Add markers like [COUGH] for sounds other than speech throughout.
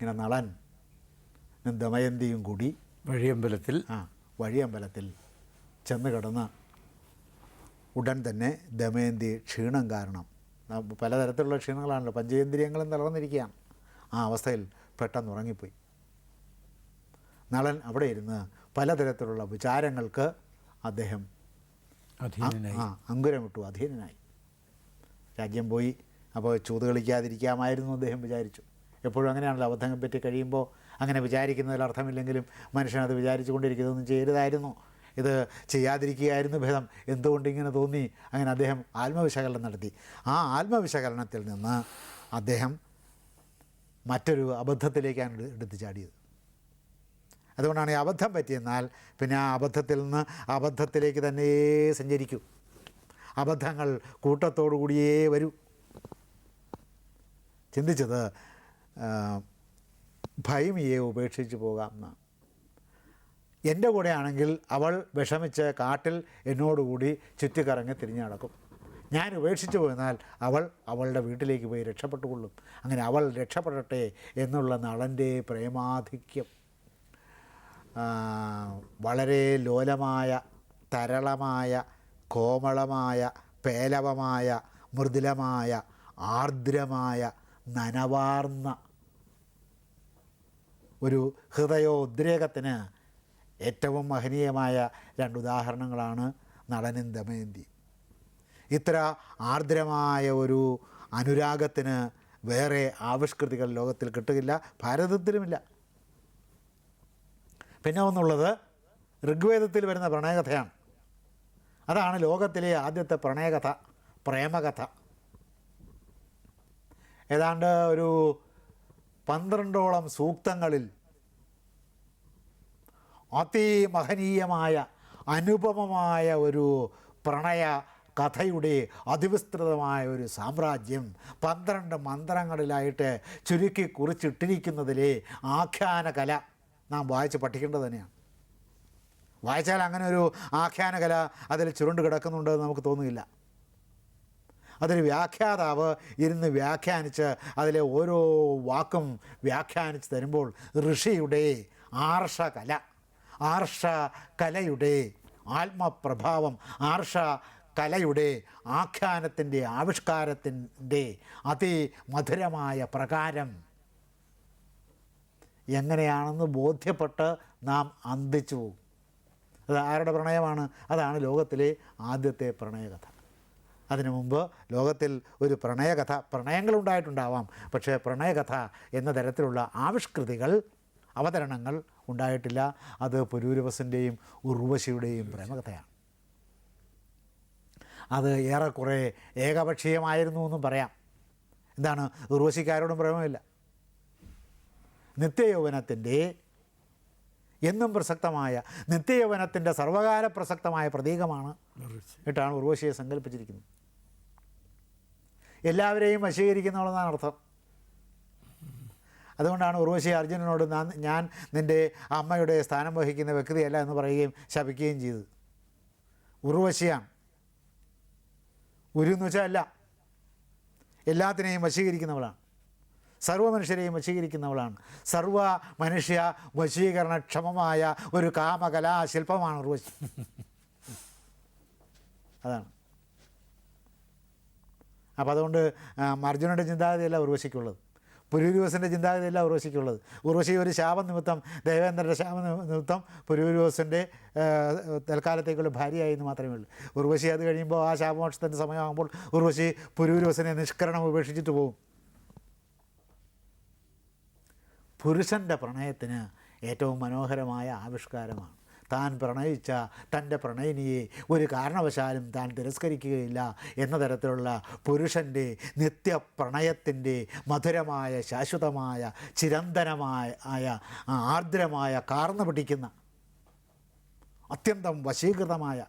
ഇങ്ങനെ നളൻ. ദമയന്തിയും കൂടി വഴിയമ്പലത്തിൽ ആ വഴിയമ്പലത്തിൽ ചെന്ന് കിടന്ന് ഉടൻ തന്നെ ദമയന്തി ക്ഷീണം കാരണം. പലതരത്തിലുള്ള ക്ഷീണങ്ങളാണല്ലോ. പഞ്ചേന്ദ്രിയങ്ങളും തളർന്നിരിക്കുകയാണ് ആ അവസ്ഥയിൽ പെട്ടെന്ന് ഉറങ്ങിപ്പോയി. നളൻ അവിടെ ഇരുന്ന് പലതരത്തിലുള്ള വിചാരങ്ങൾക്ക് അദ്ദേഹം ആ അങ്കുരമിട്ടു. അധീനനായി. രാജ്യം പോയി. അപ്പോൾ ചൂത് കളിക്കാതിരിക്കാമായിരുന്നു അദ്ദേഹം വിചാരിച്ചു. എപ്പോഴും അങ്ങനെയാണല്ലോ അബദ്ധങ്ങൾ പറ്റി കഴിയുമ്പോൾ അങ്ങനെ വിചാരിക്കുന്നതിൽ അർത്ഥമില്ലെങ്കിലും മനുഷ്യനത് വിചാരിച്ചു കൊണ്ടിരിക്കുന്നതൊന്നും ചെയ്യരുതായിരുന്നു. ഇത് ചെയ്യാതിരിക്കുകയായിരുന്നു ഭേദം. എന്തുകൊണ്ട് ഇങ്ങനെ തോന്നി? അങ്ങനെ അദ്ദേഹം ആത്മവിശകലനം നടത്തി. ആ ആത്മവിശകലനത്തിൽ നിന്ന് അദ്ദേഹം മറ്റൊരു അബദ്ധത്തിലേക്കാണ് എടു- എടുത്തു ചാടിയത്. അതുകൊണ്ടാണ് ഈ അബദ്ധം പറ്റിയെന്നാൽ പിന്നെ ആ അബദ്ധത്തിൽ നിന്ന് അബദ്ധത്തിലേക്ക് തന്നെ സഞ്ചരിക്കൂ. അബദ്ധങ്ങൾ കൂട്ടത്തോടു കൂടിയേ വരൂ. ചിന്തിച്ചത് ഭൈമിയെ ഉപേക്ഷിച്ച് പോകാം എന്നാണ് എന്റെ കൂടെ ആണെങ്കിൽ അവൾ വിഷമിച്ച് കാട്ടിൽ എന്നോടുകൂടി ചുറ്റിക്കറങ്ങി തിരിഞ്ഞു നടക്കും. ഞാൻ ഉപേക്ഷിച്ചു പോയെന്നാൽ അവൾ അവളുടെ വീട്ടിലേക്ക് പോയി രക്ഷപ്പെട്ടുകൊള്ളും. അങ്ങനെ അവൾ രക്ഷപ്പെടട്ടെ എന്നുള്ള നളന്റെ പ്രേമാധിക്യം. വളരെ ലോലമായ തരളമായ കോമളമായ പേലവമായ മൃദുലമായ ആർദ്രമായ നനവാർന്ന ഒരു ഹൃദയോദ്രേകത്തിന് ഏറ്റവും മഹനീയമായ രണ്ട് ഉദാഹരണങ്ങളാണ് നടനും ദമയന്തി. ഇത്ര ആർദ്രമായ ഒരു അനുരാഗത്തിന് വേറെ ആവിഷ്കൃതികൾ ലോകത്തിൽ കിട്ടുകയില്ല ഭാരതത്തിലുമില്ല. പിന്നെ ഒന്നുള്ളത് ഋഗ്വേദത്തിൽ വരുന്ന പ്രണയകഥയാണ്. അതാണ് ലോകത്തിലെ ആദ്യത്തെ പ്രണയകഥ പ്രേമകഥ. ഏതാണ്ട് ഒരു പന്ത്രണ്ടോളം സൂക്തങ്ങളിൽ അതിമഹനീയമായ അനുപമമായ ഒരു പ്രണയ കഥയുടെ അതിവിസ്തൃതമായ ഒരു സാമ്രാജ്യം പന്ത്രണ്ട് മന്ത്രങ്ങളിലായിട്ട് ചുരുക്കി കുറിച്ചിട്ടിരിക്കുന്നതിലെ ആഖ്യാന കല നാം വായിച്ച് പഠിക്കേണ്ടത് തന്നെയാണ്. വായിച്ചാൽ അങ്ങനെ ഒരു ആഖ്യാനകല അതിൽ ചുരുണ്ട് കിടക്കുന്നുണ്ടെന്ന് നമുക്ക് തോന്നുകയില്ല. അതൊരു വ്യാഖ്യാതാവ് ഇരുന്ന് വ്യാഖ്യാനിച്ച് അതിലെ ഓരോ വാക്കും വ്യാഖ്യാനിച്ച് തരുമ്പോൾ ഋഷിയുടെ ആർഷകല ആർഷ കലയുടെ ആത്മപ്രഭാവം ആർഷ കലയുടെ ആഖ്യാനത്തിന്റെ ആവിഷ്കാരത്തിന്റെ അതിമധുരമായ പ്രകാരം. എങ്ങനെയാണെന്ന് ബോധ്യപ്പെട്ട് നാം അന്തിച്ചു. അത് ആരുടെ പ്രണയമാണ്? അതാണ് ലോകത്തിലെ ആദ്യത്തെ പ്രണയകഥ. അതിനു മുമ്പ് ലോകത്തിൽ ഒരു പ്രണയകഥ പ്രണയങ്ങളുണ്ടായിട്ടുണ്ടാവാം. പക്ഷേ പ്രണയകഥ എന്ന തരത്തിലുള്ള ആവിഷ്കൃതികൾ അവതരണങ്ങൾ ഉണ്ടായിട്ടില്ല. അത് പുരൂരവസിന്റെയും ഉർവശിയുടെയും പ്രേമകഥയാണ്. അത് ഏറെക്കുറെ ഏകപക്ഷീയമായിരുന്നു എന്നും പറയാം. എന്താണ്? ഉർവശിക്കാരോടും പ്രേമമില്ല. നിത്യയൗവനത്തിന്റെ എന്നും പ്രസക്തമായ നിത്യയൗവനത്തിന്റെ സർവകാല പ്രസക്തമായ പ്രതീകമാണ് ഇട്ടാണ് ഉർവശിയെ സങ്കല്പിച്ചിരിക്കുന്നത്. എല്ലാവരെയും വശീകരിക്കുന്നുള്ളതാണ് അർത്ഥം. അതുകൊണ്ടാണ് ഉർവശി അർജുനനോട് "നാൻ- ഞാൻ നിന്റെ അമ്മയുടെ സ്ഥാനം വഹിക്കുന്ന വ്യക്തിയല്ല എന്ന് പറയുകയും ശപിക്കുകയും ചെയ്തത്. ഉർവശിയാണ്. ഉരു എന്ന് വെച്ചാൽ അല്ല. എല്ലാത്തിനെയും വശീകരിക്കുന്നവളാണ്. സർവ മനുഷ്യരെയും വശീകരിക്കുന്നവളാണ്. സർവ മനുഷ്യ വശീകരണക്ഷമമായ ഒരു കാമകലാശില്പമാണ് ഉർവശി. [LAUGHS] അതാണ്. അപ്പോൾ അതുകൊണ്ട് അർജുനന്റെ ചിന്താഗതിയല്ല ഉർവശിക്കുള്ളത്. പുരൂരിവസിന്റെ ചിന്താഗതിയല്ല ഉർവശിക്കുള്ളത്. ഉർവശി ഒരു ശാപം നിമിത്തം ദേവേന്ദ്രന്റെ ശാപം നിമി- നിമിത്തം പുരൂരിവസിന്റെ തൽക്കാലത്തേക്കുള്ള ഭാര്യയായി എന്ന് മാത്രമേ ഉള്ളൂ. ഉർവശി അത് കഴിയുമ്പോൾ ആ ശാപമോക്ഷത്തിന്റെ സമയമാകുമ്പോൾ ഉർവശി പുരൂരിവസിനെ നിഷ്കരണം ഉപേക്ഷിച്ചിട്ട് പോകും. പുരുഷന്റെ പ്രണയത്തിന് ഏറ്റവും മനോഹരമായ ആവിഷ്കാരമാണ് താൻ പ്രണയിച്ച തന്റെ പ്രണയിനിയെ ഒരു കാരണവശാലും താൻ തിരസ്കരിക്കുകയില്ല എന്ന തരത്തിലുള്ള പുരുഷന്റെ നിത്യപ്രണയത്തിന്റെ മധുരമായ ശാശ്വതമായ ചിരന്തനമായ ആയ ആർദ്രമായ കാർന്നു പിടിക്കുന്ന അത്യന്തം വശീകൃതമായ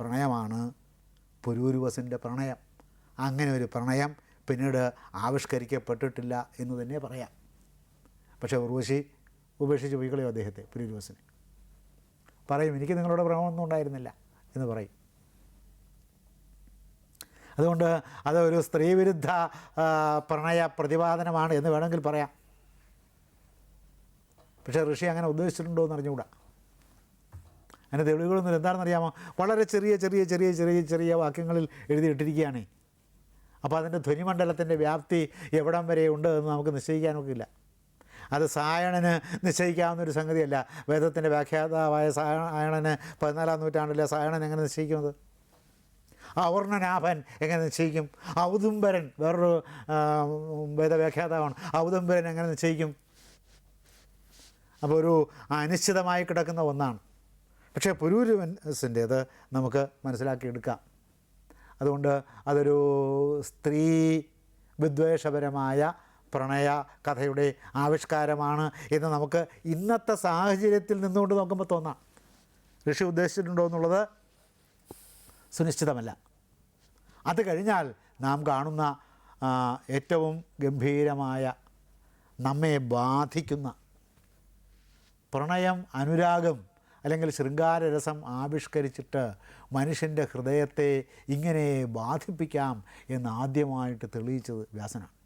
പ്രണയമാണ് പുരൂരുവസിന്റെ പ്രണയം. അങ്ങനെ ഒരു പ്രണയം പിന്നീട് ആവിഷ്കരിക്കപ്പെട്ടിട്ടില്ല എന്ന് തന്നെ പറയാം. പക്ഷേ ഉർവശി ഉപേക്ഷിച്ച് പോയിക്കളയോ അദ്ദേഹത്തെ പുരൂരുവസിനെ? പറയും എനിക്ക് നിങ്ങളോട് പ്രേമമൊന്നും ഉണ്ടായിരുന്നില്ല എന്ന് പറയും. അതുകൊണ്ട് അതൊരു സ്ത്രീവിരുദ്ധ പ്രണയ പ്രതിപാദനമാണ് എന്ന് വേണമെങ്കിൽ പറയാം. പക്ഷേ ഋഷി അങ്ങനെ ഉദ്ദേശിച്ചിട്ടുണ്ടോ എന്ന് അറിഞ്ഞുകൂടാ. അതിന് തെളിവുകളൊന്നും എന്താണെന്ന് അറിയാമോ വളരെ ചെറിയ ചെറിയ ചെറിയ ചെറിയ ചെറിയ വാക്യങ്ങളിൽ എഴുതിയിട്ടിരിക്കുകയാണ്. അപ്പോൾ അതിന്റെ ധ്വനിമണ്ഡലത്തിന്റെ വ്യാപ്തി എവിടം വരെ ഉണ്ട് എന്ന് നമുക്ക് നിശ്ചയിക്കാനൊക്കില്ല. അത് സായണന് നിശ്ചയിക്കാവുന്ന ഒരു സംഗതിയല്ല. വേദത്തിന്റെ വ്യാഖ്യാതാവായ സായണന് പതിനാലാം നൂറ്റാണ്ടിലെ സായണൻ എങ്ങനെ നിശ്ചയിക്കുന്നത്? അവർണനാഭൻ എങ്ങനെ നിശ്ചയിക്കും? ഔദുംബരൻ വേറൊരു വേദവ്യാഖ്യാതാവാണ്. ഔദുംബരൻ എങ്ങനെ നിശ്ചയിക്കും? അപ്പോൾ ഒരു അനിശ്ചിതമായി കിടക്കുന്ന ഒന്നാണ്. പക്ഷേ പുരൂരുവൻസിന്റേത് നമുക്ക് മനസ്സിലാക്കിയെടുക്കാം. അതുകൊണ്ട് അതൊരു സ്ത്രീ വിദ്വേഷപരമായ പ്രണയ കഥയുടെ ആവിഷ്കാരമാണ് എന്ന് നമുക്ക് ഇന്നത്തെ സാഹചര്യത്തിൽ നിന്നുകൊണ്ട് നോക്കുമ്പോൾ തോന്നാം. ഋഷി ഉദ്ദേശിച്ചിട്ടുണ്ടോ എന്നുള്ളത് സുനിശ്ചിതമല്ല. അത് കഴിഞ്ഞാൽ നാം കാണുന്ന ഏറ്റവും ഗംഭീരമായ നമ്മെ ബാധിക്കുന്ന പ്രണയം അനുരാഗം അല്ലെങ്കിൽ ശൃംഗാരരസം ആവിഷ്കരിച്ചിട്ട് മനുഷ്യന്റെ ഹൃദയത്തെ ഇങ്ങനെ ബാധിപ്പിക്കാം എന്ന് ആദ്യമായിട്ട് തെളിയിച്ചത് വ്യാസനാണ്.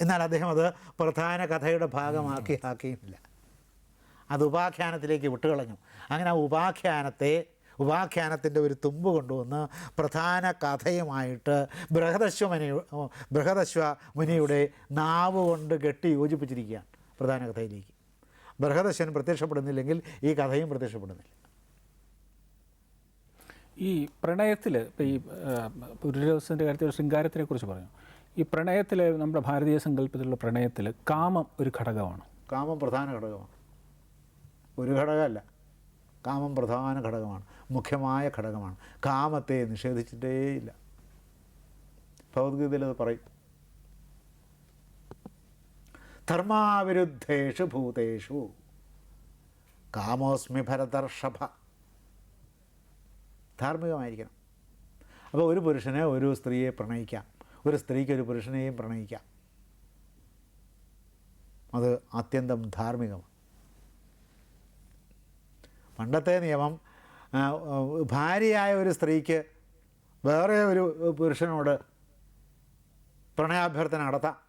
എന്നാൽ അദ്ദേഹം അത് പ്രധാന കഥയുടെ ഭാഗമാക്കി ആക്കിയിട്ടില്ല അത് ഉപാഖ്യാനത്തിലേക്ക് വിട്ടുകളഞ്ഞു. അങ്ങനെ ആ ഉപാഖ്യാനത്തെ ഉപാഖ്യാനത്തിന്റെ ഒരു തുമ്പ് കൊണ്ടുവന്ന് പ്രധാന കഥയുമായിട്ട് ബൃഹദശ്വ മുനി ബൃഹദശ്വ മുനിയുടെ നാവ് കൊണ്ട് കെട്ടി യോജിപ്പിച്ചിരിക്കുകയാണ് പ്രധാന കഥയിലേക്ക്. ബൃഹദശ്വൻ പ്രത്യക്ഷപ്പെടുന്നില്ലെങ്കിൽ ഈ കഥയും പ്രത്യക്ഷപ്പെടുന്നില്ല. ഈ പ്രണയത്തിൽ ഇപ്പോൾ ഈ പുരുഷന്റെ കാര്യത്തിൽ ശൃംഗാരത്തിനെ കുറിച്ച് പറഞ്ഞു ഈ പ്രണയത്തിൽ നമ്മുടെ ഭാരതീയ സങ്കല്പത്തിലുള്ള പ്രണയത്തിൽ കാമം ഒരു ഘടകമാണ്. കാമം പ്രധാന ഘടകമാണ്. ഒരു ഘടകമല്ല. കാമം പ്രധാന ഘടകമാണ്. മുഖ്യമായ ഘടകമാണ്. കാമത്തെ നിഷേധിച്ചിട്ടേയില്ല ഭഗവത്ഗീതയിൽ അത് പറയും. ധർമാവിരുദ്ധേഷു ഭൂതേഷു. കാമോസ്മി ഭരതർഷഭ. ധാർമ്മികമായിരിക്കണം. അപ്പോൾ ഒരു പുരുഷനെ ഒരു സ്ത്രീയെ പ്രണയിക്കാം. ഒരു സ്ത്രീക്ക് ഒരു പുരുഷനെയും പ്രണയിക്കാം. അത് അത്യന്തം ധാർമ്മികമാണ്. പണ്ടത്തെ നിയമം ഭാര്യയായ ഒരു സ്ത്രീക്ക് വേറെ ഒരു പുരുഷനോട് പ്രണയാഭ്യർത്ഥന നടത്താം.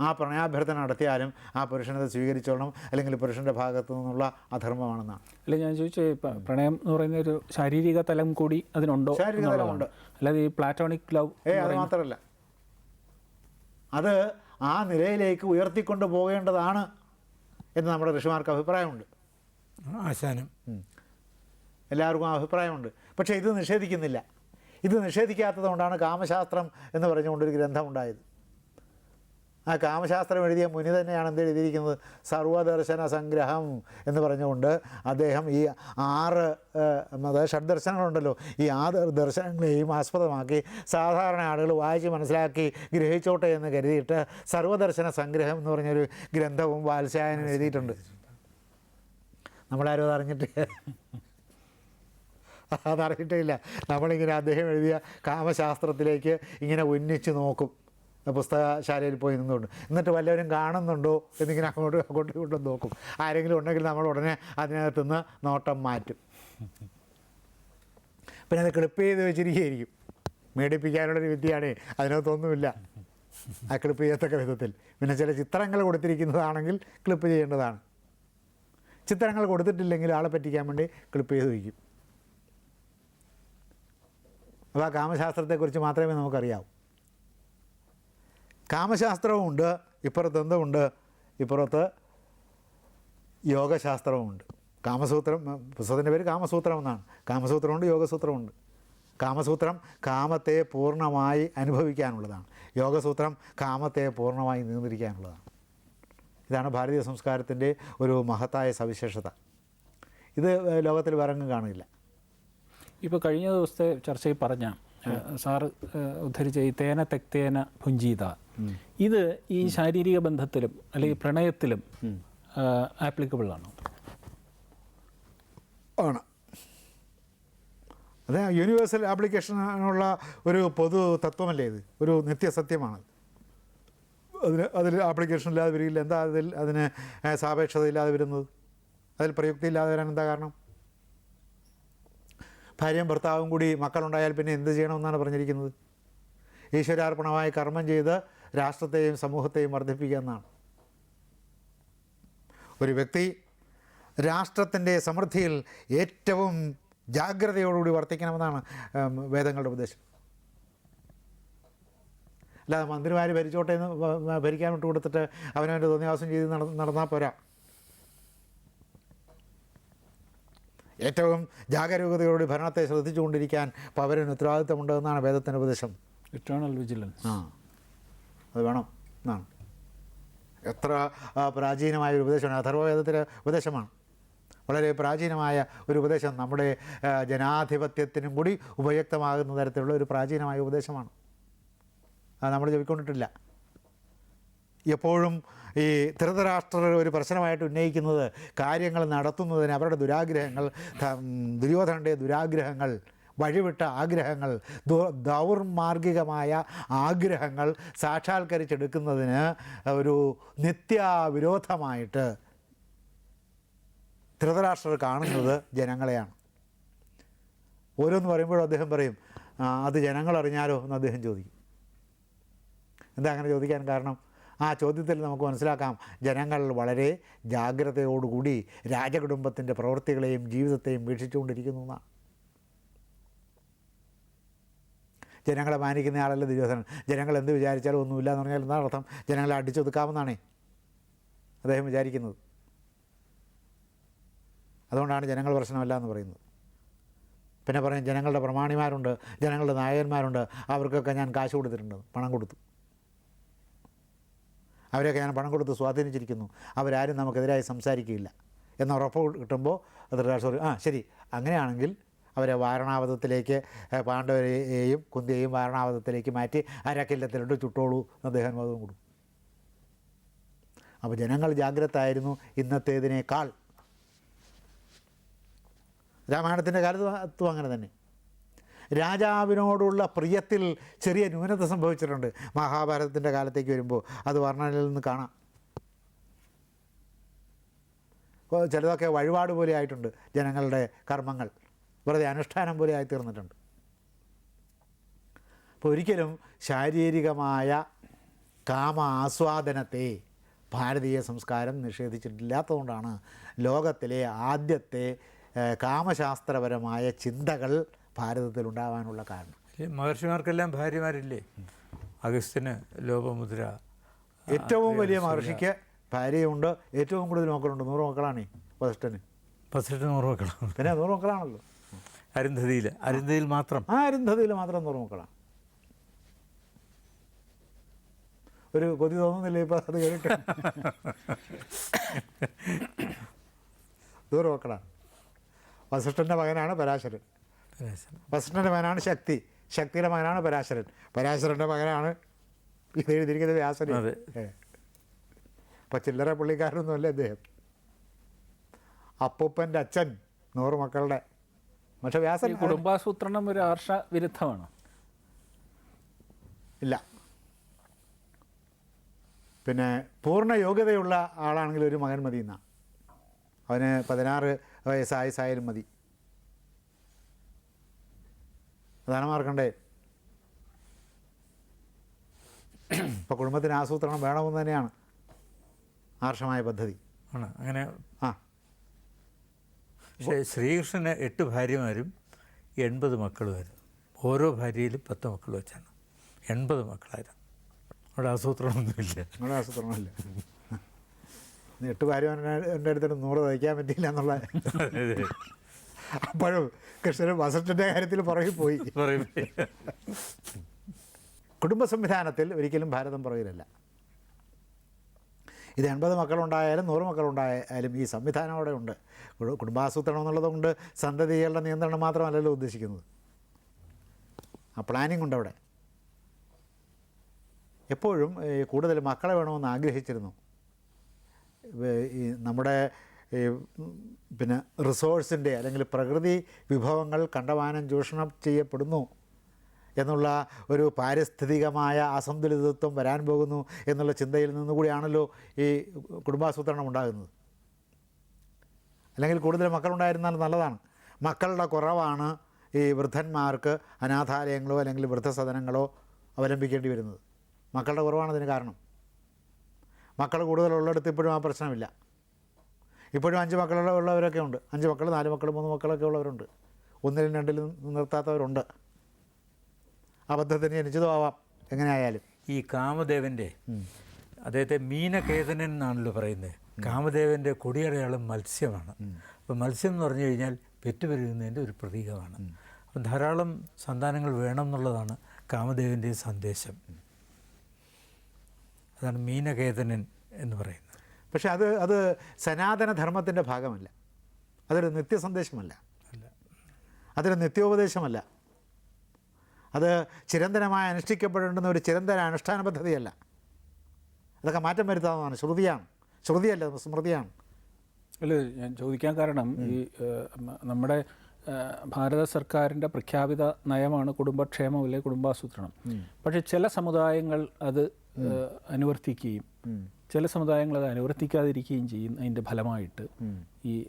ആ പ്രണയാഭ്യർത്ഥന നടത്തിയാലും ആ പുരുഷനത് സ്വീകരിച്ചോളണം. അല്ലെങ്കിൽ പുരുഷന്റെ ഭാഗത്തു നിന്നുള്ള അധർമ്മമാണെന്നാണ്. അല്ല ഞാൻ ചോദിച്ചു ഇപ്പം പ്രണയം എന്ന് പറയുന്ന ഒരു ശാരീരിക തലം കൂടി അതിനുണ്ടോ ശാരീരിക. തലമുണ്ട്. അല്ലാതെ ഈ പ്ലാറ്റോണിക് ലവ് ഏ അത് മാത്രമല്ല. അത് ആ നിലയിലേക്ക് ഉയർത്തിക്കൊണ്ട് പോകേണ്ടതാണ് എന്ന് നമ്മുടെ ഋഷിമാർക്ക് അഭിപ്രായമുണ്ട്. ആശാനം. എല്ലാവർക്കും അഭിപ്രായമുണ്ട്. പക്ഷേ ഇത് നിഷേധിക്കുന്നില്ല. ഇത് നിഷേധിക്കാത്തത് കൊണ്ടാണ് കാമശാസ്ത്രം എന്ന് പറഞ്ഞുകൊണ്ടൊരു ഗ്രന്ഥം ഉണ്ടായത് ആ കാമശാസ്ത്രം എഴുതിയ മുനി തന്നെയാണ് എന്ത് എഴുതിയിരിക്കുന്നത്? സർവദർശന സംഗ്രഹം എന്ന് പറഞ്ഞുകൊണ്ട് അദ്ദേഹം ഈ ആറ് അതായത് ഷഡ്ദർശനങ്ങളുണ്ടല്ലോ ഈ ആറ് ദർശനങ്ങളെയും ആസ്പദമാക്കി സാധാരണ ആളുകൾ വായിച്ച് മനസ്സിലാക്കി ഗ്രഹിച്ചോട്ടെ എന്ന് കരുതിയിട്ട് സർവദർശന സംഗ്രഹം എന്ന് പറഞ്ഞൊരു ഗ്രന്ഥവും വാത്സ്യായനും എഴുതിയിട്ടുണ്ട്. നമ്മളാരും അതറിഞ്ഞിട്ട് അതറിഞ്ഞിട്ടേ ഇല്ല. നമ്മളിങ്ങനെ അദ്ദേഹം എഴുതിയ കാമശാസ്ത്രത്തിലേക്ക് ഇങ്ങനെ ഉന്നിച്ച് നോക്കും. പുസ്തകശാലയിൽ പോയി നിന്നുകൊണ്ട്. എന്നിട്ട് വല്ലവരും കാണുന്നുണ്ടോ എന്നിങ്ങനെ അങ്ങോട്ട് അങ്ങോട്ട് ഇങ്ങോട്ടും നോക്കും. ആരെങ്കിലും ഉണ്ടെങ്കിൽ നമ്മൾ ഉടനെ അതിനകത്തുനിന്ന് നോട്ടം മാറ്റും. പിന്നെ അത് ക്ലിപ്പ് ചെയ്ത് വെച്ചിരിക്കുകയായിരിക്കും. മേടിപ്പിക്കാനുള്ളൊരു വിദ്യയാണ്. അതിനകത്തൊന്നുമില്ല. ആ ക്ലിപ്പ് ചെയ്യത്തക്ക വിധത്തിൽ. പിന്നെ ചില ചിത്രങ്ങൾ കൊടുത്തിരിക്കുന്നതാണെങ്കിൽ ക്ലിപ്പ് ചെയ്യേണ്ടതാണ്. ചിത്രങ്ങൾ കൊടുത്തിട്ടില്ലെങ്കിൽ ആളെ പറ്റിക്കാൻ വേണ്ടി ക്ലിപ്പ് ചെയ്ത് വയ്ക്കും. അപ്പോൾ ആ കാമശാസ്ത്രത്തെക്കുറിച്ച് മാത്രമേ നമുക്കറിയാവൂ. കാമശാസ്ത്രവുമുണ്ട് ഇപ്പുറത്ത് എന്തുമുണ്ട് ഇപ്പുറത്ത് യോഗശാസ്ത്രവുമുണ്ട്. കാമസൂത്രം പുസ്തകത്തിന്റെ പേര് കാമസൂത്രം എന്നാണ് കാമസൂത്രമുണ്ട് യോഗസൂത്രമുണ്ട്. കാമസൂത്രം കാമത്തെ പൂർണമായി അനുഭവിക്കാനുള്ളതാണ്. യോഗസൂത്രം കാമത്തെ പൂർണമായി നിയന്ത്രിക്കാനുള്ളതാണ്. ഇതാണ് ഭാരതീയ സംസ്കാരത്തിന്റെ ഒരു മഹത്തായ സവിശേഷത. ഇത് ലോകത്തിൽ വേറെങ്ങും കാണില്ല ഇപ്പോൾ കഴിഞ്ഞ ദിവസത്തെ ചർച്ചയിൽ പറഞ്ഞ സാറ് ഉദ്ധരിച്ച ഈ തേന തെക്തേന ഭുഞ്ചീത ഇത് ഈ ശാരീരിക ബന്ധത്തിലും അല്ലെങ്കിൽ പ്രണയത്തിലും ആപ്ലിക്കബിൾ ആണോ? ആണ്. അത് യൂണിവേഴ്സൽ ആപ്ലിക്കേഷനുള്ള ഒരു പൊതു തത്വമല്ലേ ഇത്? ഒരു നിത്യസത്യമാണ് അതിന് അതിൽ ആപ്ലിക്കേഷൻ ഇല്ലാതെ വരികയില്ല. എന്താ അതിൽ അതിന് സാപേക്ഷത ഇല്ലാതെ വരുന്നത്? അതിൽ പ്രയുക്തി ഇല്ലാതെ വരാൻ എന്താ കാരണം? ഭാര്യയും ഭർത്താവും കൂടി മക്കളുണ്ടായാൽ പിന്നെ എന്ത് ചെയ്യണമെന്നാണ് പറഞ്ഞിരിക്കുന്നത്? ഈശ്വരാർപ്പണമായി കർമ്മം ചെയ്ത് രാഷ്ട്രത്തെയും സമൂഹത്തെയും വർദ്ധിപ്പിക്കുക എന്നാണ്. ഒരു വ്യക്തി രാഷ്ട്രത്തിന്റെ സമൃദ്ധിയിൽ ഏറ്റവും ജാഗ്രതയോടുകൂടി വർത്തിക്കണമെന്നാണ് വേദങ്ങളുടെ ഉപദേശം. അല്ലാതെ മന്ത്രിമാർ ഭരിച്ചോട്ടെ എന്ന് ഭരിക്കാൻ വിട്ട് കൊടുത്തിട്ട് അവനവന്റെ തോന്നിയാസം ചെയ്ത് നട നടന്നാൽ പോരാ. ഏറ്റവും ജാഗരൂകതയോടുകൂടി ഭരണത്തെ ശ്രദ്ധിച്ചുകൊണ്ടിരിക്കാൻ പൗരന് ഉത്തരവാദിത്തമുണ്ടെന്നാണ് വേദത്തിന്റെ ഉപദേശം. ഇറ്റേണൽ വിജിലൻസ് ആ. അത് വേണം. എന്നാണ്. എത്ര പ്രാചീനമായ ഒരു ഉപദേശമാണ്. അഥർവവേദത്തിലെ ഉപദേശമാണ്. വളരെ പ്രാചീനമായ ഒരു ഉപദേശം നമ്മുടെ ജനാധിപത്യത്തിനും കൂടി ഉപയുക്തമാകുന്ന തരത്തിലുള്ള ഒരു പ്രാചീനമായ ഉപദേശമാണ്. അത് നമ്മൾ ജപിക്കൊണ്ടിട്ടില്ല. എപ്പോഴും ഈ ധൃതരാഷ്ട്രർ ഒരു പ്രശ്നമായിട്ട് ഉന്നയിക്കുന്നത് കാര്യങ്ങൾ നടത്തുന്നതിന് അവരുടെ ദുരാഗ്രഹങ്ങൾ ദുര്യോധനയുടെ ദുരാഗ്രഹങ്ങൾ വഴിവിട്ട ആഗ്രഹങ്ങൾ ദൗർമാർഗികമായ ആഗ്രഹങ്ങൾ സാക്ഷാത്കരിച്ചെടുക്കുന്നതിന് ഒരു നിത്യവിരോധമായിട്ട് ധൃതരാഷ്ട്രർ കാണുന്നത് ജനങ്ങളെയാണ്. ഓരോന്ന് പറയുമ്പോഴും അദ്ദേഹം പറയും അത് ജനങ്ങൾ അറിഞ്ഞാലോ? എന്ന് അദ്ദേഹം ചോദിക്കും. എന്താ അങ്ങനെ ചോദിക്കാൻ കാരണം? ആ ചോദ്യത്തിൽ നമുക്ക് മനസ്സിലാക്കാം ജനങ്ങൾ വളരെ ജാഗ്രതയോടുകൂടി രാജകുടുംബത്തിന്റെ പ്രവൃത്തികളെയും ജീവിതത്തെയും വീക്ഷിച്ചുകൊണ്ടിരിക്കുന്നു എന്നാണ്. ജനങ്ങളെ മാനിക്കുന്ന ആളല്ല ദുര്യോധനൻ. ജനങ്ങൾ എന്ത് വിചാരിച്ചാലും ഒന്നുമില്ല എന്ന് പറഞ്ഞാൽ എന്താണ് അർത്ഥം? ജനങ്ങളെ അടിച്ചൊതുക്കാമെന്നാണേ അദ്ദേഹം വിചാരിക്കുന്നത്. അതുകൊണ്ടാണ് ജനങ്ങൾ പ്രശ്നമല്ല എന്ന് പറയുന്നത്. പിന്നെ പറയും ജനങ്ങളുടെ പ്രമാണിമാരുണ്ട് ജനങ്ങളുടെ നായകന്മാരുണ്ട് അവർക്കൊക്കെ ഞാൻ കാശ് കൊടുത്തിട്ടുണ്ട് പണം കൊടുത്തു. അവരെയൊക്കെ ഞാൻ പണം കൊടുത്ത് സ്വാധീനിച്ചിരിക്കുന്നു. അവരാരും നമുക്കെതിരായി സംസാരിക്കുകയില്ല. എന്ന ഉറപ്പ് കിട്ടുമ്പോൾ സോറി ആ ശരി അങ്ങനെയാണെങ്കിൽ അവരെ വാരണാവതത്തിലേക്ക് ഏഹ്, പാണ്ഡവരെയും കുന്തിയെയും വാരണാവതത്തിലേക്ക് മാറ്റി അരക്കില്ലത്തിലുണ്ട് ചുട്ടോളൂ എന്ന് അദ്ദേഹം അനുവാദം കൊടുക്കും അപ്പോൾ ജനങ്ങൾ ജാഗ്രത ആയിരുന്നു ഇന്നത്തേതിനേക്കാൾ. രാമായണത്തിന്റെ കാലത്തും അങ്ങനെ തന്നെ. രാജാവിനോടുള്ള പ്രിയത്തിൽ ചെറിയ ന്യൂനത സംഭവിച്ചിട്ടുണ്ട്. മഹാഭാരതത്തിന്റെ കാലത്തേക്ക് വരുമ്പോൾ അത് വർണനയിൽ നിന്ന് കാണാം. ചിലതൊക്കെ വഴിപാട് പോലെ ആയിട്ടുണ്ട് ജനങ്ങളുടെ കർമ്മങ്ങൾ. വെറുതെ അനുഷ്ഠാനം പോലെ ആയിത്തീർന്നിട്ടുണ്ട്. അപ്പോൾ ഒരിക്കലും ശാരീരികമായ കാമ ആസ്വാദനത്തെ ഭാരതീയ സംസ്കാരം നിഷേധിച്ചിട്ടില്ലാത്തതുകൊണ്ടാണ് ലോകത്തിലെ ആദ്യത്തെ കാമശാസ്ത്രപരമായ ചിന്തകൾ ഭാരതത്തിൽ ഉണ്ടാവാനുള്ള കാരണം മഹർഷിമാർക്കെല്ലാം ഭാര്യമാരില്ലേ? അഗസ്ത്യന് ലോപമുദ്ര. ഏറ്റവും വലിയ മഹർഷിക്ക് ഭാര്യയുണ്ട് ഏറ്റവും കൂടുതൽ മക്കളുണ്ട്. നൂറ് മക്കളാണേ വസിഷ്ഠന്. പതിനെട്ട് നൂറ് മക്കളാണ്. പിന്നെ നൂറ് മക്കളാണല്ലോ. അരുന്ധതിയിൽ. അരുന്ധതിയിൽ മാത്രം. ആ അരുന്ധതിയിൽ മാത്രം തുറമുക്കളാണ് ഒരു കൊതി തോന്നുന്നില്ല ഇപ്പം അത് കേട്ട് ദൂരം നോക്കണം വസിഷ്ഠന്റെ മകനാണ് പരാശരൻ. വസിഷ്ഠന്റെ മകനാണ് ശക്തി. ശക്തിയുടെ മകനാണ് പരാശരൻ. പരാശരന്റെ മകനാണ് ഇത് എഴുതിയിരിക്കുന്നത് വ്യാസൻ. അപ്പം ചില്ലറ പുള്ളിക്കാരനൊന്നുമല്ല അദ്ദേഹം അപ്പൂപ്പന്റെ അച്ഛൻ നൂറ് മക്കളുടെ പക്ഷെ വ്യാസൻ കുടുംബാസൂത്രണം ഒരു ആർഷ വിരുദ്ധമാണ്? ഇല്ല. പിന്നെ പൂർണ യോഗ്യതയുള്ള ആളാണെങ്കിൽ ഒരു മകൻ മതി എന്നാ. അവന് പതിനാറ് വയസ്സായസായാലും മതി. അതാണ് മാർക്കണ്ടേ ഇപ്പോൾ കുടുംബത്തിന് ആസൂത്രണം വേണമെന്ന് തന്നെയാണ് ആർഷമായ പദ്ധതി. ആണ്. അങ്ങനെ ആ. പക്ഷേ ശ്രീകൃഷ്ണന് എട്ട് ഭാര്യമാരും എൺപത് മക്കളുമായിരുന്നു. ഓരോ ഭാര്യയിലും പത്ത് മക്കൾ വെച്ചാണ്. എൺപത് മക്കളായിരുന്നു. അവിടെ ആസൂത്രണമൊന്നുമില്ല. നിങ്ങളുടെ ആസൂത്രണമല്ല. എട്ട് ഭാര്യ എന്റെ അടുത്തിട്ട് നൂറ് തയ്ക്കാൻ പറ്റിയില്ല എന്നുള്ള അപ്പോഴും കൃഷ്ണൻ വസട്ടിന്റെ കാര്യത്തിൽ പുറകിൽ പോയി. പറയും കുടുംബ സംവിധാനത്തിൽ ഒരിക്കലും ഭാരതം പുറകിലല്ല. ഇത് എൺപത് മക്കളുണ്ടായാലും നൂറ് മക്കളുണ്ടായാലും ഈ സംവിധാനം അവിടെ ഉണ്ട്. കുടു- കുടുംബാസൂത്രണം എന്നുള്ളതുകൊണ്ട് സന്തതികളുടെ നിയന്ത്രണം മാത്രമല്ലല്ലോ ഉദ്ദേശിക്കുന്നത്. ആ പ്ലാനിംഗ് ഉണ്ട് അവിടെ. എപ്പോഴും കൂടുതൽ മക്കളെ വേണമെന്ന് ആഗ്രഹിച്ചിരുന്നു. ഈ നമ്മുടെ പിന്നെ റിസോഴ്സിന്റെ അല്ലെങ്കിൽ പ്രകൃതി വിഭവങ്ങൾ കണ്ടമാനം ചൂഷണം ചെയ്യപ്പെടുന്നു. എന്നുള്ള ഒരു പാരിസ്ഥിതികമായ അസന്തുലിതത്വം വരാൻ പോകുന്നു എന്നുള്ള ചിന്തയിൽ നിന്നുകൂടിയാണല്ലോ ഈ കുടുംബാസൂത്രണം ഉണ്ടാകുന്നത്. അല്ലെങ്കിൽ കൂടുതൽ മക്കളുണ്ടായിരുന്നാൽ നല്ലതാണ്. മക്കളുടെ കുറവാണ് ഈ വൃദ്ധന്മാർക്ക് അനാഥാലയങ്ങളോ അല്ലെങ്കിൽ വൃദ്ധസദനങ്ങളോ അവലംബിക്കേണ്ടി വരുന്നത്. മക്കളുടെ കുറവാണ് അതിന് കാരണം. മക്കൾ കൂടുതലുള്ളിടത്ത് ഇപ്പോഴും ആ പ്രശ്നമില്ല. ഇപ്പോഴും അഞ്ച് മക്കളുള്ളവരൊക്കെ ഉണ്ട്. അഞ്ച് മക്കൾ നാല് മക്കൾ മൂന്ന് മക്കളൊക്കെ ഉള്ളവരുണ്ട്. ഒന്നിലും രണ്ടിലും നിർത്താത്തവരുണ്ട്. അബദ്ധത്തിന് ജനിച്ചതും എങ്ങനെയായാലും. എങ്ങനെ ഈ കാമദേവന്റെ അദ്ദേഹത്തെ മീനകേതനൻ എന്നാണല്ലോ പറയുന്നത്. കാമദേവന്റെ കൊടിയടയാളം മത്സ്യമാണ്. അപ്പോൾ മത്സ്യം എന്ന് പറഞ്ഞു കഴിഞ്ഞാൽ പെറ്റുപെരുകുന്നതിന്റെ ഒരു പ്രതീകമാണ്. അപ്പം ധാരാളം സന്താനങ്ങൾ വേണം എന്നുള്ളതാണ് കാമദേവന്റെ സന്ദേശം. അതാണ് മീനകേതനൻ എന്ന് പറയുന്നത്. പക്ഷെ അത് അത് സനാതന ധർമ്മത്തിന്റെ ഭാഗമല്ല. അതൊരു നിത്യസന്ദേശമല്ല. അതൊരു നിത്യോപദേശമല്ല. അത് ചിരന്തനമായി അനുഷ്ഠിക്കപ്പെടേണ്ടുന്ന ഒരു ചിരന്തന അനുഷ്ഠാന പദ്ധതിയല്ല. അതൊക്കെ മാറ്റം വരുത്താവുന്നതാണ്. ശ്രുതിയാണ്. ശ്രുതിയല്ല സ്മൃതിയാണ്. അല്ല ഞാൻ ചോദിക്കാൻ കാരണം ഈ നമ്മുടെ ഭാരത സർക്കാരിന്റെ പ്രഖ്യാപിത നയമാണ് കുടുംബക്ഷേമം അല്ലെ കുടുംബാസൂത്രണം. പക്ഷേ ചില സമുദായങ്ങൾ അത് അനുവർത്തിക്കുകയും ചില സമുദായങ്ങൾ അത് അനുവർത്തിക്കാതിരിക്കുകയും ചെയ്യും അതിന്റെ ഫലമായിട്ട് ഈ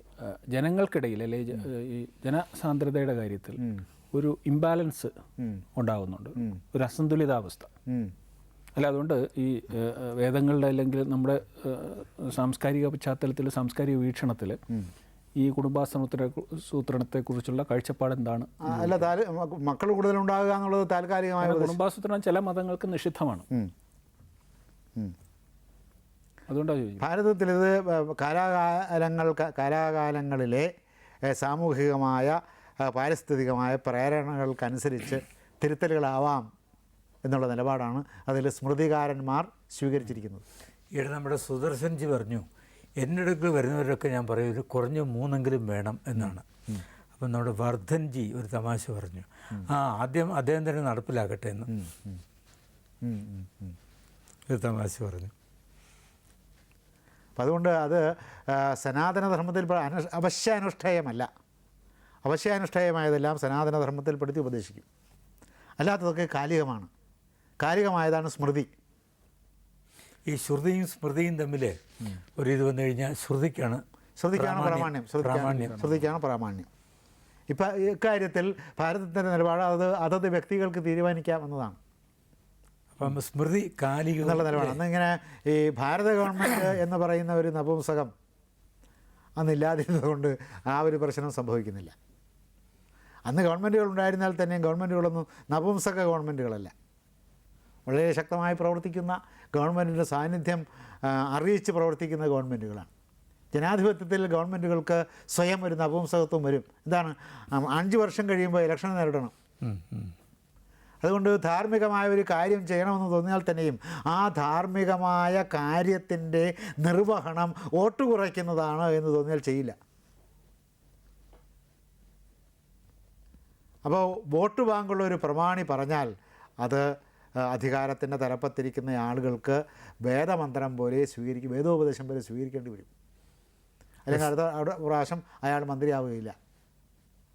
ജനങ്ങൾക്കിടയിൽ അല്ലെ ഈ ജനസാന്ദ്രതയുടെ കാര്യത്തിൽ. ഒരു ഇംബാലൻസ് ഉണ്ടാകുന്നുണ്ട്. ഒരു അസന്തുലിതാവസ്ഥ. അല്ല അതുകൊണ്ട് ഈ വേദങ്ങളുടെ അല്ലെങ്കിൽ നമ്മുടെ സാംസ്കാരിക പശ്ചാത്തലത്തിൽ സാംസ്കാരിക വീക്ഷണത്തിൽ ഈ കുടുംബാസൂത്ര സൂത്രണത്തെക്കുറിച്ചുള്ള കാഴ്ചപ്പാട് എന്താണ്? മക്കൾ അല്ല ഉണ്ടാകുക മക്കൾ കൂടുതലുണ്ടാകുക എന്നുള്ളത് താൽക്കാലികമായ. കുടുംബാസൂത്രണം ചില മതങ്ങൾക്ക് നിഷിദ്ധമാണ്. അതുകൊണ്ടാണ് ഭാരതത്തിൽ ഇത് കാലാകാലങ്ങൾ കാലാകാലങ്ങളിലെ സാമൂഹികമായ പാരിസ്ഥിതികമായ പ്രേരണകൾക്കനുസരിച്ച് തിരുത്തലുകളാവാം എന്നുള്ള നിലപാടാണ് അതിൽ സ്മൃതികാരന്മാർ സ്വീകരിച്ചിരിക്കുന്നത്. ഇവിടെ നമ്മുടെ സുദർശൻജി പറഞ്ഞു എന്റെ അടുക്കൽ വരുന്നവരൊക്കെ ഞാൻ പറയും ഒരു കുറഞ്ഞ മൂന്നെങ്കിലും വേണം എന്നാണ്. അപ്പം നമ്മുടെ വർദ്ധൻജി ഒരു തമാശ പറഞ്ഞു ആ ആദ്യം അദ്ദേഹം തന്നെ നടപ്പിലാക്കട്ടെ എന്ന്. ഒരു തമാശ പറഞ്ഞു. അപ്പം അതുകൊണ്ട് അത് സനാതനധർമ്മത്തിൽ അനു അവശ്യ അവശ്യാനുഷ്ഠേയമല്ല. അവശ്യാനുഷ്ഠേയമായതെല്ലാം സനാതനധർമ്മത്തിൽപ്പെടുത്തി ഉപദേശിക്കും. അല്ലാത്തതൊക്കെ കാലികമാണ്. കാലികമായതാണ് സ്മൃതി. ഈ ശ്രുതിയും സ്മൃതിയും തമ്മിൽ ഒരു ഇത് വന്നു കഴിഞ്ഞാൽ ശ്രുതിക്കാണ് ശ്രുതിക്കാണ് പ്രാമാണ്യം. ശ്രുതിക്കാണ് പ്രാമാണ്യം. ശ്രുതിക്കാണ് പ്രാമാണ്യം. ഇപ്പം ഇക്കാര്യത്തിൽ ഭാരതത്തിന്റെ നിലപാട് അത് അതത് വ്യക്തികൾക്ക് തീരുമാനിക്കാം എന്നതാണ്. അപ്പം സ്മൃതി കാലിക എന്നുള്ള നിലപാട്. അന്നിങ്ങനെ ഈ ഭാരത ഗവൺമെന്റ് എന്ന് പറയുന്ന ഒരു നപുംസകം അന്നില്ലാതിരുന്നതുകൊണ്ട് ആ ഒരു പ്രശ്നം സംഭവിക്കുന്നില്ല. അന്ന് ഗവൺമെന്റുകൾ ഉണ്ടായിരുന്നാൽ തന്നെയും ഗവൺമെന്റുകളൊന്നും നപുംസക ഗവൺമെന്റുകളല്ല വളരെ ശക്തമായി പ്രവർത്തിക്കുന്ന ഗവൺമെന്റിന്റെ സാന്നിധ്യം അറിയിച്ച് പ്രവർത്തിക്കുന്ന ഗവൺമെന്റുകളാണ് ജനാധിപത്യത്തിൽ ഗവൺമെന്റുകൾക്ക് സ്വയം ഒരു നപുംസകത്വം വരും. എന്താണ്? അഞ്ച് വർഷം കഴിയുമ്പോൾ ഇലക്ഷൻ നേരിടണം. അതുകൊണ്ട് ധാർമ്മികമായ ഒരു കാര്യം ചെയ്യണമെന്ന് തോന്നിയാൽ തന്നെയും ആ ധാർമ്മികമായ കാര്യത്തിന്റെ നിർവഹണം വോട്ട് കുറയ്ക്കുന്നതാണ് എന്ന് തോന്നിയാൽ ചെയ്യില്ല. അപ്പോൾ വോട്ട് ബാങ്കുള്ള ഒരു പ്രമാണി പറഞ്ഞാൽ അത് അധികാരത്തിന്റെ തലപ്പത്തിരിക്കുന്ന ആളുകൾക്ക് വേദമന്ത്രം പോലെ സ്വീകരിക്കും വേദോപദേശം പോലെ സ്വീകരിക്കേണ്ടി വരും. അല്ലെങ്കിൽ അടുത്ത അവിടെ പ്രാവശ്യം അയാൾ മന്ത്രിയാവുകയില്ല.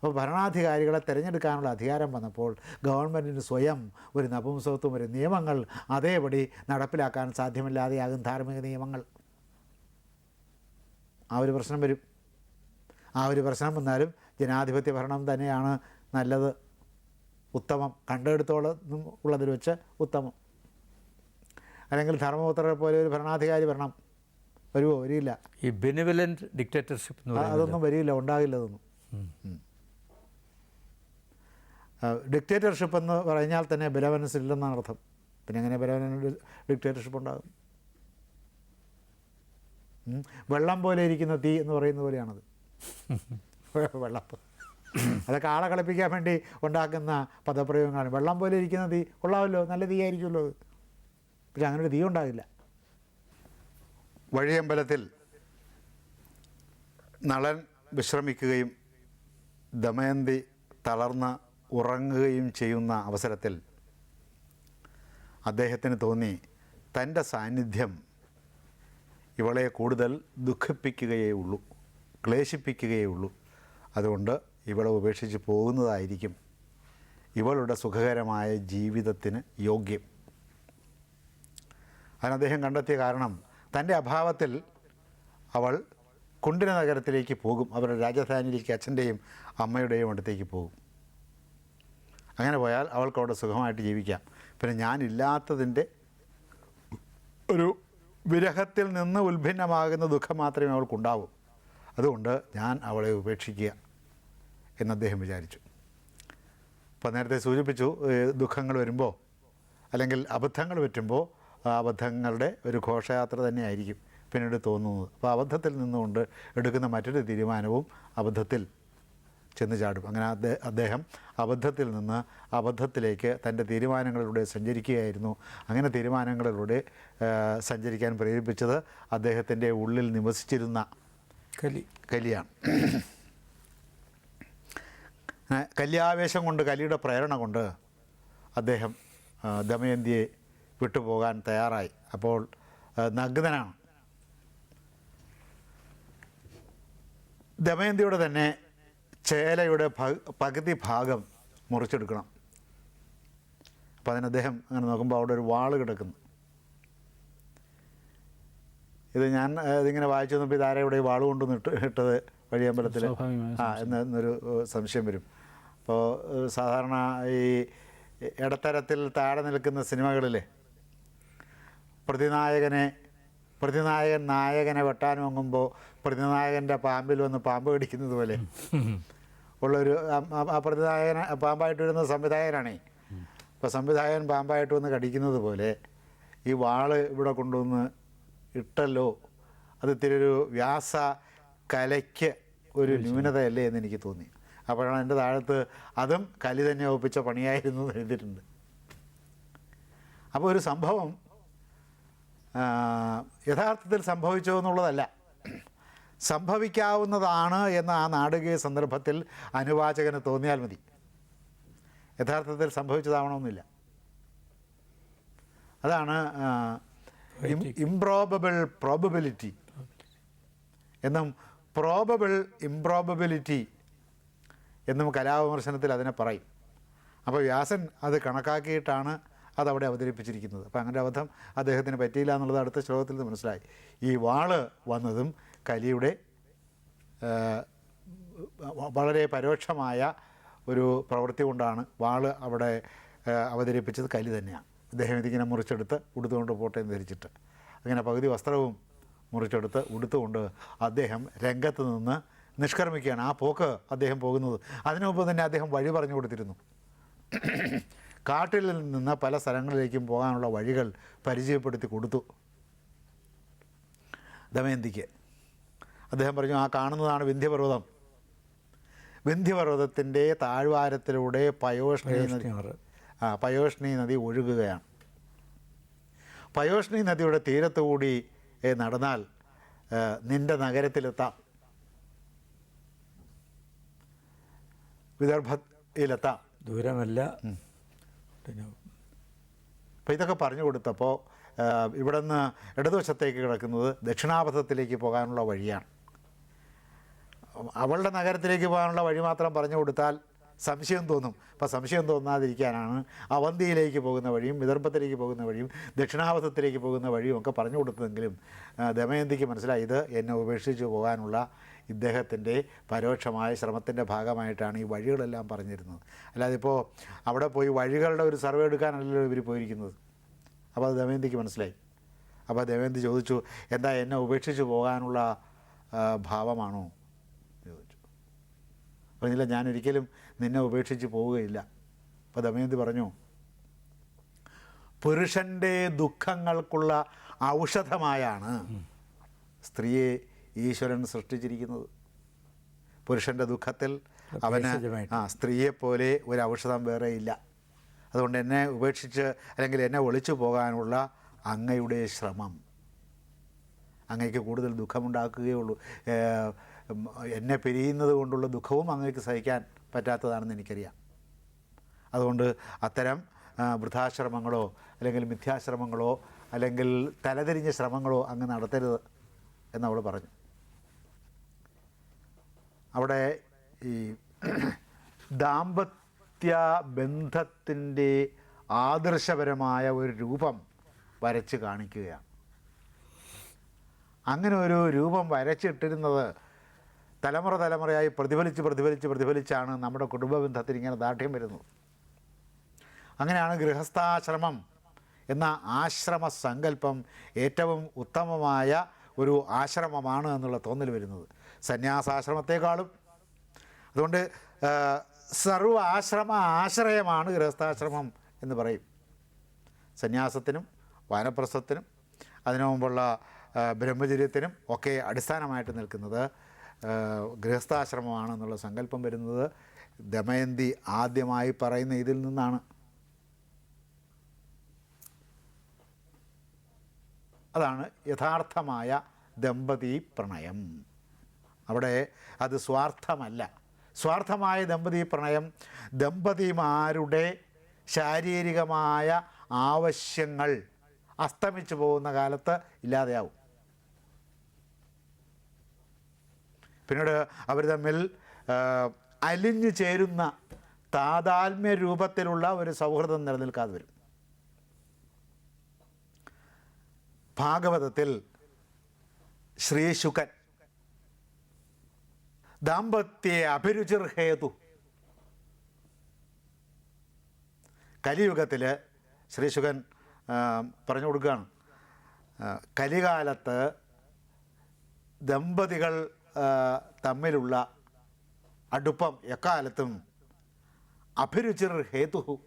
അപ്പോൾ ഭരണാധികാരികളെ തിരഞ്ഞെടുക്കാനുള്ള അധികാരം വന്നപ്പോൾ ഗവൺമെന്റിന് സ്വയം ഒരു നപുംസകത്വം ഒരു നിയമങ്ങൾ അതേപടി നടപ്പിലാക്കാൻ സാധ്യമല്ലാതെയാകും ധാർമ്മിക നിയമങ്ങൾ. ആ ഒരു പ്രശ്നം വരും. ആ ഒരു പ്രശ്നം വന്നാലും ജനാധിപത്യ ഭരണം തന്നെയാണ് നല്ലത്. ഉത്തമം. കണ്ടെടുത്തോളം ഉള്ളതിൽ വെച്ച് ഉത്തമം. അല്ലെങ്കിൽ ധർമ്മപുത്രരെ പോലെ ഒരു ഭരണാധികാരി ഭരണം വരുമോ? വരില്ല. ഈ ബെനിവലന്റ് ഡിക്റ്റേറ്റർഷിപ്പ് അതൊന്നും വരില്ല. ഉണ്ടാകില്ല അതൊന്നും. ഡിക്റ്റേറ്റർഷിപ്പ് എന്ന് പറഞ്ഞാൽ തന്നെ ബലവനസ് ഇല്ലെന്നാണ് അർത്ഥം. പിന്നെ എങ്ങനെ ബലവന ഡിക്റ്റേറ്റർഷിപ്പ് ഉണ്ടാകും? വെള്ളം പോലെ ഇരിക്കുന്ന തീ എന്ന് പറയുന്ന പോലെയാണത്. [LAUGHS] വെള്ളം. അതൊക്കെ ആളെ കളിപ്പിക്കാൻ വേണ്ടി ഉണ്ടാക്കുന്ന പദപ്രയോഗങ്ങളാണ്. വെള്ളം പോലെ ഇരിക്കുന്ന തീ കൊള്ളാമല്ലോ നല്ല തീ ആയിരിക്കുമല്ലോ അത്. പക്ഷെ അങ്ങനെ ഒരു തീ ഉണ്ടാകില്ല. വഴിയമ്പലത്തിൽ നളൻ വിശ്രമിക്കുകയും ദമയന്തി തളർന്ന് ഉറങ്ങുകയും ചെയ്യുന്ന അവസരത്തിൽ അദ്ദേഹത്തിന് തോന്നി തന്റെ സാന്നിധ്യം ഇവളെ കൂടുതൽ ദുഃഖിപ്പിക്കുകയേ ഉള്ളൂ ക്ലേശിപ്പിക്കുകയേ ഉള്ളൂ. അതുകൊണ്ട് ഇവളെ ഉപേക്ഷിച്ച് പോകുന്നതായിരിക്കും ഇവളുടെ സുഖകരമായ ജീവിതത്തിന് യോഗ്യം. അതിന് അദ്ദേഹം കണ്ടെത്തിയ കാരണം തന്റെ അഭാവത്തിൽ അവൾ കുണ്ടിന നഗരത്തിലേക്ക് പോകും. അവരുടെ രാജധാനിയിലേക്ക് അച്ഛന്റെയും അമ്മയുടെയും അടുത്തേക്ക് പോകും. അങ്ങനെ പോയാൽ അവൾക്ക് അവിടെ സുഖമായിട്ട് ജീവിക്കാം. പിന്നെ ഞാനില്ലാത്തതിന്റെ ഒരു വിരഹത്തിൽ നിന്ന് ഉത്ഭിന്നമാകുന്ന ദുഃഖം മാത്രമേ അവൾക്കുണ്ടാവൂ. അതുകൊണ്ട് ഞാൻ അവളെ ഉപേക്ഷിക്കുക എന്ന് അദ്ദേഹം വിചാരിച്ചു. അപ്പോൾ നേരത്തെ സൂചിപ്പിച്ചു ദുഃഖങ്ങൾ വരുമ്പോൾ അല്ലെങ്കിൽ അബദ്ധങ്ങൾ പറ്റുമ്പോൾ അബദ്ധങ്ങളുടെ ഒരു ഘോഷയാത്ര തന്നെയായിരിക്കും പിന്നീട് തോന്നുന്നത്. അപ്പോൾ അബദ്ധത്തിൽ നിന്നുകൊണ്ട് എടുക്കുന്ന മറ്റൊരു തീരുമാനവും അബദ്ധത്തിൽ ചെന്ന് ചാടും. അങ്ങനെ അദ്ദേഹം അബദ്ധത്തിൽ നിന്ന് അബദ്ധത്തിലേക്ക് തന്റെ തീരുമാനങ്ങളിലൂടെ സഞ്ചരിക്കുകയായിരുന്നു. അങ്ങനെ തീരുമാനങ്ങളിലൂടെ സഞ്ചരിക്കാൻ പ്രേരിപ്പിച്ചത് അദ്ദേഹത്തിന്റെ ഉള്ളിൽ നിവസിച്ചിരുന്ന കലി. കലിയാണ്. കല്യാവേശം കൊണ്ട് കലിയുടെ പ്രേരണ കൊണ്ട് അദ്ദേഹം ദമയന്തിയെ വിട്ടുപോകാൻ തയ്യാറായി. അപ്പോൾ നഗ്നനാണ്. ദമയന്തിയുടെ തന്നെ ചേലയുടെ പകുതി ഭാഗം മുറിച്ചെടുക്കണം. അപ്പോൾ അതിന് അദ്ദേഹം അങ്ങനെ നോക്കുമ്പോൾ അവിടെ ഒരു വാൾ കിടക്കുന്നു. ഇത് ഞാൻ ഇതിങ്ങനെ വായിച്ചു നോക്കി ഇതാരെ ഇവിടെ ഈ വാൾ കൊണ്ടുവന്ന് ഇട്ട് ഇട്ടത് വഴിയമ്പലത്തിൽ ആ എന്നൊരു സംശയം വരും. അപ്പോൾ സാധാരണ ഈ ഇടത്തരത്തിൽ താഴെ നിൽക്കുന്ന സിനിമകളിലെ പ്രതിനായകനെ പ്രതിനായകൻ നായകനെ വെട്ടാൻ വാങ്ങുമ്പോൾ പ്രതിനായകന്റെ പാമ്പിൽ വന്ന് പാമ്പ് കടിക്കുന്നത് പോലെ [LAUGHS] ഉള്ളൊരു ആ പാമ്പായിട്ട് വരുന്ന സംവിധായകനാണേ. അപ്പോൾ സംവിധായകൻ പാമ്പായിട്ട് വന്ന് കടിക്കുന്നത് പോലെ ഈ വാൾ ഇവിടെ കൊണ്ടുവന്ന് ഇട്ടല്ലോ. അത് ഇത്തിരി ഒരു വ്യാസ കലയ്ക്ക് ഒരു ന്യൂനതയല്ലേ എന്ന് എനിക്ക് തോന്നി. അപ്പോഴാണ് എന്റെ താഴത്ത് അതും കലി തന്നെ ഒപ്പിച്ച പണിയായിരുന്നു എന്ന് എഴുതിയിട്ടുണ്ട്. അപ്പോൾ ഒരു സംഭവം യഥാർത്ഥത്തിൽ സംഭവിച്ചോ എന്നുള്ളതല്ല. സംഭവിക്കാവുന്നതാണ് എന്ന് ആ നാടകീയ സന്ദർഭത്തിൽ അനുവാചകന് തോന്നിയാൽ മതി. യഥാർത്ഥത്തിൽ സംഭവിച്ചതാവണമെന്നില്ല. അതാണ് ഇംപ്രോബിൾ പ്രോബബിലിറ്റി എന്നും പ്രോബബിൾ ഇംപ്രോബബിലിറ്റി എന്നും കലാവിമർശനത്തിൽ അതിനെ പറയും. അപ്പോൾ വ്യാസൻ അത് കണക്കാക്കിയിട്ടാണ് അതവിടെ അവതരിപ്പിച്ചിരിക്കുന്നത്. അപ്പോൾ അങ്ങനെ അബദ്ധം അദ്ദേഹത്തിന് പറ്റിയില്ല എന്നുള്ളത് അടുത്ത ശ്ലോകത്തിൽ നിന്ന് മനസ്സിലായി. ഈ വാൾ വന്നതും കലിയുടെ വളരെ പരോക്ഷമായ ഒരു പ്രവൃത്തി കൊണ്ടാണ് വാൾ അവിടെ അവതരിപ്പിച്ചത്. കലി തന്നെയാണ്. അദ്ദേഹം ഇതിങ്ങനെ മുറിച്ചെടുത്ത് ഉടുത്തുകൊണ്ട് പോട്ടെ എന്ന് ധരിച്ചിട്ട്. അങ്ങനെ പകുതി വസ്ത്രവും മുറിച്ചെടുത്ത് ഉടുത്തുകൊണ്ട് അദ്ദേഹം രംഗത്ത് നിന്ന് നിഷ്കർമ്മിക്കുകയാണ്. ആ പോക്ക് അദ്ദേഹം പോകുന്നത്. അതിനു മുമ്പ് തന്നെ അദ്ദേഹം വഴി പറഞ്ഞു കൊടുത്തിരുന്നു. കാട്ടിൽ നിന്ന് പല സ്ഥലങ്ങളിലേക്കും പോകാനുള്ള വഴികൾ പരിചയപ്പെടുത്തി കൊടുത്തു. ദമയന്തിക്ക് അദ്ദേഹം പറഞ്ഞു ആ കാണുന്നതാണ് വിന്ധ്യപർവതം. വിന്ധ്യപർവതത്തിന്റെ താഴ്വാരത്തിലൂടെ പയോഷ്ണി നദി ആ പയോഷ്ണി നദി ഒഴുകുകയാണ്. പയോഷ്ണി നദിയുടെ തീരത്തുകൂടി കൂടി നടന്നാൽ നിന്റെ നഗരത്തിലെത്താം. വിദർഭയിലെത്താം ദൂരമല്ല. അപ്പോൾ ഇതൊക്കെ പറഞ്ഞു കൊടുത്തപ്പോൾ ഇവിടെ നിന്ന് ഇടതുവശത്തേക്ക് കിടക്കുന്നത് ദക്ഷിണാപഥത്തിലേക്ക് പോകാനുള്ള വഴിയാണ്. അവളുടെ നഗരത്തിലേക്ക് പോകാനുള്ള വഴി മാത്രം പറഞ്ഞു കൊടുത്താൽ സംശയം തോന്നും. അപ്പോൾ സംശയം തോന്നാതിരിക്കാനാണ് അവന്തിയിലേക്ക് പോകുന്ന വഴിയും വിദർഭത്തിലേക്ക് പോകുന്ന വഴിയും ദക്ഷിണാപഥത്തിലേക്ക് പോകുന്ന വഴിയും ഒക്കെ പറഞ്ഞു കൊടുത്തതെങ്കിലും ദമയന്തിക്ക് മനസ്സിലായി. ഇത് എന്നെ ഉപേക്ഷിച്ച് പോകാനുള്ള ഇദ്ദേഹത്തിന്റെ പരോക്ഷമായ ശ്രമത്തിന്റെ ഭാഗമായിട്ടാണ് ഈ വഴികളെല്ലാം പറഞ്ഞിരുന്നത്. അല്ലാതെ ഇപ്പോൾ അവിടെ പോയി വഴികളുടെ ഒരു സർവേ എടുക്കാനല്ലല്ലോ ഇവർ പോയിരിക്കുന്നത്. അപ്പോൾ അത് ദമയന്തിക്ക് മനസ്സിലായി. അപ്പോൾ ദമയന്തി ചോദിച്ചു എന്താ എന്നെ ഉപേക്ഷിച്ച് പോകാനുള്ള ഭാവമാണോ? പറഞ്ഞില്ല ഞാൻ ഒരിക്കലും നിന്നെ ഉപേക്ഷിച്ച് പോവുകയില്ല. അപ്പോൾ ദമയന്തി പറഞ്ഞു പുരുഷന്റെ ദുഃഖങ്ങൾക്കുള്ള ഔഷധമായാണ് സ്ത്രീയെ ഈശ്വരൻ സൃഷ്ടിച്ചിരിക്കുന്നത്. പുരുഷന്റെ ദുഃഖത്തിൽ അവന്. ആ സ്ത്രീയെപ്പോലെ ഒരു ഔഷധം വേറെ ഇല്ല. അതുകൊണ്ട് എന്നെ ഉപേക്ഷിച്ച് അല്ലെങ്കിൽ എന്നെ ഒളിച്ചു പോകാനുള്ള അങ്ങയുടെ ശ്രമം. അങ്ങയ്ക്ക് കൂടുതൽ ദുഃഖമുണ്ടാക്കുകയുള്ളൂ എന്നെ പിരിയുന്നത് കൊണ്ടുള്ള ദുഃഖവും അങ്ങേക്ക് സഹിക്കാൻ പറ്റാത്തതാണെന്ന് എനിക്കറിയാം. അതുകൊണ്ട് അത്തരം വൃദ്ധാശ്രമങ്ങളോ അല്ലെങ്കിൽ മിഥ്യാശ്രമങ്ങളോ അല്ലെങ്കിൽ തലതിരിഞ്ഞ ശ്രമങ്ങളോ അങ്ങ് നടത്തരുത് എന്നവൾ പറഞ്ഞു. അവിടെ ഈ [CLEARS THROAT] ദാമ്പത്യ ബന്ധത്തിന്റെ ആദർശപരമായ ഒരു രൂപം വരച്ച് കാണിക്കുകയാണ്. അങ്ങനെ ഒരു രൂപം വരച്ചിട്ടിരുന്നത് തലമുറ തലമുറയായി പ്രതിഫലിച്ച് പ്രതിഫലിച്ച് പ്രതിഫലിച്ചാണ് നമ്മുടെ കുടുംബ ബന്ധത്തിൽ ഇങ്ങനെ ദാർഢ്യം വരുന്നത്. അങ്ങനെയാണ് ഗൃഹസ്ഥാശ്രമം എന്ന ആശ്രമ സങ്കല്പം ഏറ്റവും ഉത്തമമായ ഒരു ആശ്രമമാണ് എന്നുള്ള തോന്നൽ വരുന്നത്. സന്യാസാശ്രമത്തെക്കാളും. അതുകൊണ്ട് സർവ ആശ്രമ ആശ്രയമാണ് ഗൃഹസ്ഥാശ്രമം എന്ന് പറയും. സന്യാസത്തിനും വാനപ്രസ്ഥത്തിനും അതിനു മുമ്പുള്ള ബ്രഹ്മചര്യത്തിനും ഒക്കെ അടിസ്ഥാനമായിട്ട് നിൽക്കുന്നത് ഗൃഹസ്ഥാശ്രമമാണെന്നുള്ള സങ്കല്പം വരുന്നത് ദമയന്തി ആദ്യമായി പറയുന്ന ഇതിൽ നിന്നാണ്. അതാണ് യഥാർത്ഥമായ ദമ്പതി പ്രണയം. അവിടെ അത് സ്വാർത്ഥമല്ല. സ്വാർത്ഥമായ ദമ്പതി പ്രണയം ദമ്പതിമാരുടെ ശാരീരികമായ ആവശ്യങ്ങൾ അസ്തമിച്ചു പോകുന്ന കാലത്ത് ഇല്ലാതെയാവും. പിന്നീട് അവർ തമ്മിൽ അലിഞ്ഞു ചേരുന്ന താതാത്മ്യ രൂപത്തിലുള്ള ഒരു സൗഹൃദം നിലനിൽക്കാതെ വരും. ഭാഗവതത്തിൽ ശ്രീശുക്കൻ ദാമ്പത്യ അഭിരുചിർ ഹേതു കലിയുഗത്തിൽ ശ്രീശുഖൻ പറഞ്ഞു കൊടുക്കുകയാണ് കലികാലത്ത് ദമ്പതികൾ തമ്മിലുള്ള അടുപ്പം എക്കാലത്തും അഭിരുചിർ ഹേതു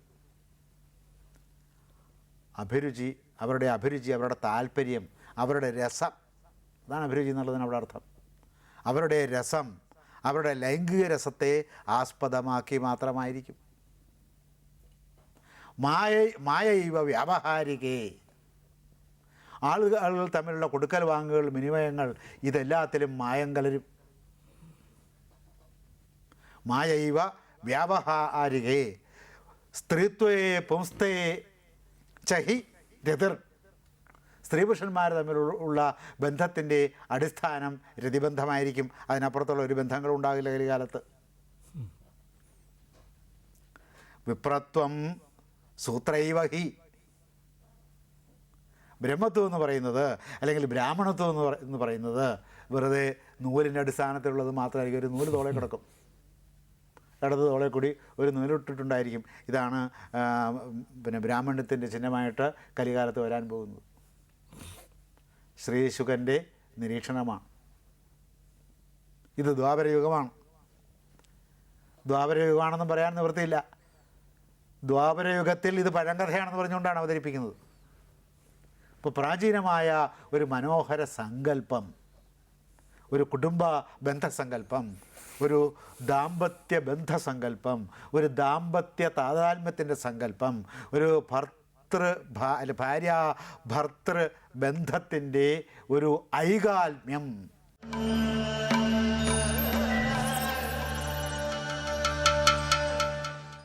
അഭിരുചി അവരുടെ അഭിരുചി അവരുടെ താല്പര്യം അവരുടെ രസം. അതാണ് അഭിരുചി എന്നുള്ളതിന് അവിടെ അർത്ഥം. അവരുടെ രസം അവരുടെ ലൈംഗിക രസത്തെ ആസ്പദമാക്കി മാത്രമായിരിക്കും. മായ മായൈവ വ്യാവഹാരികേ. ആളുകൾ തമ്മിലുള്ള കൊടുക്കൽ വാങ്ങുകൾ വിനിമയങ്ങൾ ഇതെല്ലാത്തിലും മായം കലരും. മായൈവ വ്യാവഹാരികേ സ്ത്രീത്വയെ പുംസ്തയെ ചഹി രതിർ. സ്ത്രീ പുരുഷന്മാർ തമ്മിലുള്ള ബന്ധത്തിന്റെ അടിസ്ഥാനം രതിബന്ധമായിരിക്കും. അതിനപ്പുറത്തുള്ള ഒരു ബന്ധങ്ങളും ഉണ്ടാകില്ല കലികാലത്ത്. വിപ്രത്വം സൂത്രൈവ ഹി ബ്രഹ്മത്വം എന്ന് പറയുന്നത് അല്ലെങ്കിൽ ബ്രാഹ്മണത്വം എന്ന് എന്ന് പറയുന്നത് വെറുതെ നൂലിന്റെ അടിസ്ഥാനത്തിലുള്ളത് മാത്രമായിരിക്കും. ഒരു നൂൽ തോളെ കിടക്കും. ഇടത് തോളെ കൂടി ഒരു നൂലിട്ടിട്ടുണ്ടായിരിക്കും. ഇതാണ് പിന്നെ ബ്രാഹ്മണ്യത്തിന്റെ ചിഹ്നമായിട്ട് കലികാലത്ത് വരാൻ പോകുന്നത്. ശ്രീശുഖന്റെ നിരീക്ഷണമാണ്. ഇത് ദ്വാപരയുഗമാണ്. ദ്വാപരയുഗമാണെന്നും പറയാൻ നിവൃത്തിയില്ല. ദ്വാപരയുഗത്തിൽ ഇത് പഴങ്കഥയാണെന്ന് പറഞ്ഞുകൊണ്ടാണ് അവതരിപ്പിക്കുന്നത്. ഇപ്പോൾ പ്രാചീനമായ ഒരു മനോഹര സങ്കല്പം ഒരു കുടുംബ ബന്ധസങ്കല്പം ഒരു ദാമ്പത്യ ബന്ധസങ്കല്പം ഒരു ദാമ്പത്യ താതാത്മ്യത്തിന്റെ സങ്കല്പം ഒരു ഭർത്തൃ ഭാര്യ ഭർത്തൃ ബന്ധത്തിന്റെ ഒരു ഐകാത്മ്യം